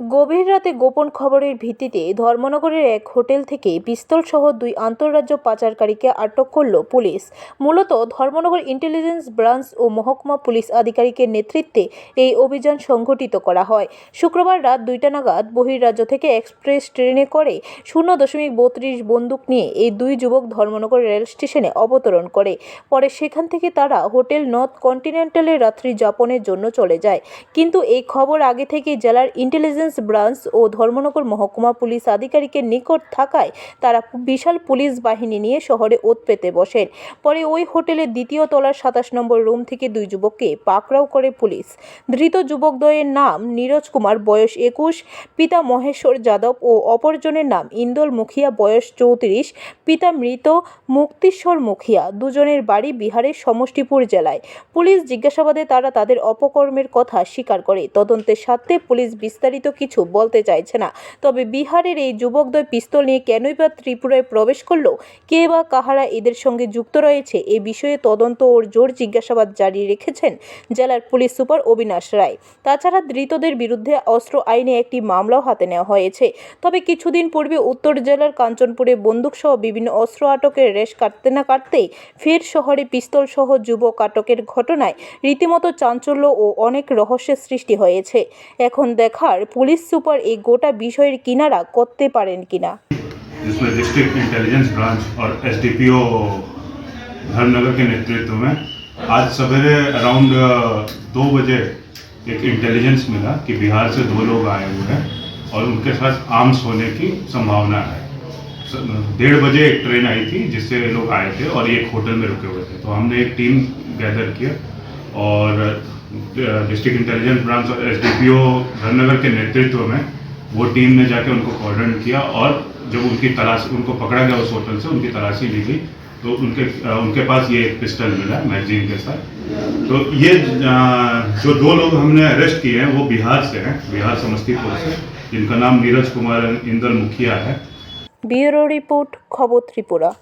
গভীর রাতে গোপন খবরের ভিত্তিতে ধর্মনগরের এক হোটেল থেকে পিস্তল সহ দুই আন্তঃরাজ্য পাচারকারীকে আটক করল পুলিশ। মূলত ধর্মনগর ইন্টেলিজেন্স ব্রাঞ্চ ও মহকুমা পুলিশ আধিকারিকের নেতৃত্বে এই অভিযান সংঘটিত করা হয়। শুক্রবার রাত দুইটা নাগাদ বহির্রাজ্য থেকে এক্সপ্রেস ট্রেনে করে শূন্য দশমিক বত্রিশ বন্দুক নিয়ে এই দুই যুবক ধর্মনগর রেল স্টেশনে অবতরণ করে। পরে সেখান থেকে তারা হোটেল নর্থ কন্টিনেন্টালে রাত্রি যাপনের জন্য চলে যায়। কিন্তু এই খবর আগে থেকে জেলার ইন্টেলিজেন্স ব্রাঞ্চ ও ধর্মনগর মহকুমা পুলিশ আধিকারিকের নিকট থাকায় তারা বিশাল পুলিশ বাহিনী নিয়ে শহরে ওত পেতে বসেন। পরে ওই হোটেলের দ্বিতীয় তলার সাতাশ নম্বর রুম থেকে দুই যুবককে পাকড়াও করে পুলিশ। ধৃত যুবকদ্বয়ের নাম নীরজ কুমার, বয়স একুশ, পিতা মহেশ্বর যাদব ও অপরজনের নাম ইন্দোল মুখিয়া, বয়স চৌত্রিশ, পিতা মৃত মুক্তিশ্বর মুখিয়া। দুজনের বাড়ি বিহারের সমষ্টিপুর জেলায়। পুলিশ জিজ্ঞাসাবাদে তারা তাদের অপকর্মের কথা স্বীকার করে। তদন্তের স্বার্থে পুলিশ বিস্তারিত কিছু বলতে চাইছে না। তবে বিহারের এই যুবকদ্বয় পিস্তল নিয়ে কেনই বা ত্রিপুরায় প্রবেশ করল? কে বা কাহারা এদের সঙ্গে যুক্ত রয়েছে? এ বিষয়ে তদন্ত ওর জোর জিজ্ঞাসাবাদ জারি রেখেছেন জেলার পুলিশ সুপার অবিনাশ রায়। তাছাড়া ধৃতদের বিরুদ্ধে অস্ত্র আইনে একটি মামলাও হাতে নেওয়া হয়েছে। তবে কিছুদিন পূর্বে উত্তর জেলার কাঞ্চনপুরে বন্দুকসহ বিভিন্ন অস্ত্র আটকের রেশ কাটতে না কাটতেই ফের শহরে পিস্তল সহ যুবক আটকের ঘটনায় রীতিমতো চাঞ্চল্য ও অনেক রহস্যের সৃষ্টি হয়েছে। এখন দেখার পুলিশ সুপার এই গোটা বিষয়ের কিনারা করতে পারেন কিনা जिसमें डिस्ट्रिक्ट इंटेलिजेंस ब्रांच और एसडीपीओ धर्मनगर के नेतृत्व में आज सवेरे अराउंड दो बजे एक इंटेलिजेंस मिला कि बिहार से दो लोग आए हुए हैं और उनके साथ आर्म्स होने की संभावना है स- डेढ़ बजे एक ट्रेन आई थी जिससे ये लोग आए थे और ये एक होटल में रुके हुए थे तो हमने एक टीम गैदर किया और डिस्ट्रिक्ट इंटेलिजेंस ब्रांच और एस डी धरनगर के नेतृत्व में वो टीम ने जाके उनको कॉर्डन किया और जब उनकी तलाश, उनको पकड़ा गया उस होटल से, उनकी तलाशी ली गई तो उनके उनके पास ये एक पिस्टल मिला मैगजीन के साथ। तो ये जो दो लोग हमने अरेस्ट किए हैं, वो बिहार से हैं, बिहार समस्तीपुर से, जिनका नाम नीरज कुमार इंदर मुखिया है। ब्यूरो रिपोर्ट, खबर त्रिपुरा।